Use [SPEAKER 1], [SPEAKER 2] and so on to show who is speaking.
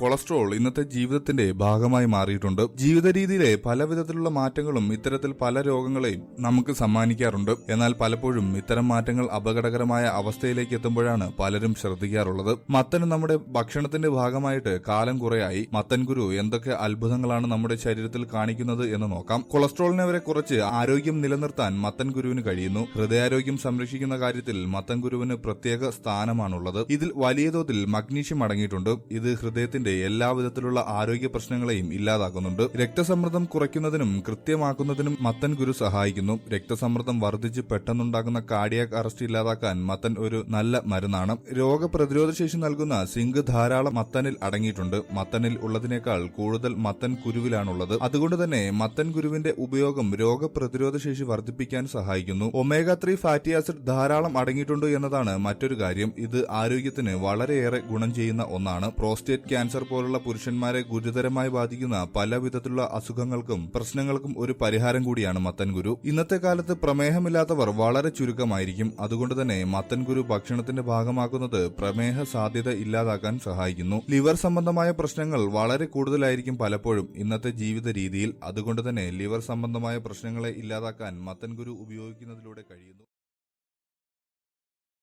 [SPEAKER 1] Cholesterol ഇന്നത്തെ ജീവിതത്തിന്റെ ഭാഗമായി മാറിയിട്ടുണ്ട്. ജീവിത രീതിയിലെ പല വിധത്തിലുള്ള മാറ്റങ്ങളും ഇത്തരത്തിൽ പല രോഗങ്ങളെയും നമുക്ക് സമ്മാനിക്കാറുണ്ട്. എന്നാൽ പലപ്പോഴും ഇത്തരം മാറ്റങ്ങൾ അപകടകരമായ അവസ്ഥയിലേക്ക് എത്തുമ്പോഴാണ് പലരും ശ്രദ്ധിക്കാറുള്ളത്. മത്തന് നമ്മുടെ ഭക്ഷണത്തിന്റെ ഭാഗമായിട്ട് കാലം കുറയായി. മത്തൻ ഗുരു എന്തൊക്കെ അത്ഭുതങ്ങളാണ് നമ്മുടെ ശരീരത്തിൽ കാണിക്കുന്നത് എന്ന് നോക്കാം. കൊളസ്ട്രോളിനെ വരെ കുറച്ച് ആരോഗ്യം നിലനിർത്താൻ മത്തൻ ഗുരുവിന് കഴിയുന്നു. ഹൃദയാരോഗ്യം സംരക്ഷിക്കുന്ന കാര്യത്തിൽ മത്തൻ ഗുരുവിന് പ്രത്യേക സ്ഥാനമാണുള്ളത്. ഇതിൽ വലിയ തോതിൽ മഗ്നീഷ്യം അടങ്ങിയിട്ടുണ്ട്. ഇത് ഹൃദയത്തിന്റെ എല്ലാ വിധത്തിലുള്ള ആരോഗ്യ പ്രശ്നങ്ങളെയും ഇല്ലാതാക്കുന്നുണ്ട്. രക്തസമ്മർദ്ദം കുറയ്ക്കുന്നതിനും കൃത്യമാക്കുന്നതിനും മത്തൻ ഗുരു സഹായിക്കുന്നു. രക്തസമ്മർദ്ദം വർദ്ധിച്ച് പെട്ടെന്നുണ്ടാകുന്ന കാർഡിയാക് അറസ്റ്റ് ഇല്ലാതാക്കാൻ മത്തൻ ഒരു നല്ല മരുന്നാണ്. രോഗപ്രതിരോധ ശേഷി നൽകുന്ന സിങ്ക് ധാരാളം മത്തനിൽ അടങ്ങിയിട്ടുണ്ട്. മത്തനിൽ ഉള്ളതിനേക്കാൾ കൂടുതൽ മത്തൻ കുരുവിലാണുള്ളത്. അതുകൊണ്ട് തന്നെ മത്തൻ കുരുവിന്റെ ഉപയോഗം രോഗപ്രതിരോധ ശേഷി വർദ്ധിപ്പിക്കാൻ സഹായിക്കുന്നു. ഒമേഗ ത്രീ ഫാറ്റി ആസിഡ് ധാരാളം അടങ്ങിയിട്ടുണ്ട് എന്നതാണ് മറ്റൊരു കാര്യം. ഇത് ആരോഗ്യത്തിന് വളരെയേറെ ഗുണം ചെയ്യുന്ന ഒന്നാണ്. പ്രോസ്റ്റേറ്റ് പോലുള്ള പുരുഷന്മാരെ ഗുരുതരമായി ബാധിക്കുന്ന പല വിധത്തിലുള്ള അസുഖങ്ങൾക്കും പ്രശ്നങ്ങൾക്കും ഒരു പരിഹാരം കൂടിയാണ് മത്തൻ ഗുരു. ഇന്നത്തെ കാലത്ത് പ്രമേഹമില്ലാത്തവർ വളരെ ചുരുക്കമായിരിക്കും. അതുകൊണ്ട് തന്നെ മത്തൻ ഗുരു ഭക്ഷണത്തിന്റെ ഭാഗമാക്കുന്നത് പ്രമേഹ സാധ്യത ഇല്ലാതാക്കാൻ സഹായിക്കുന്നു. ലിവർ സംബന്ധമായ പ്രശ്നങ്ങൾ വളരെ കൂടുതലായിരിക്കും പലപ്പോഴും ഇന്നത്തെ ജീവിത രീതിയിൽ. അതുകൊണ്ട് തന്നെ ലിവർ സംബന്ധമായ പ്രശ്നങ്ങളെ ഇല്ലാതാക്കാൻ മത്തൻ ഗുരു ഉപയോഗിക്കുന്നതിലൂടെ കഴിയുന്നു.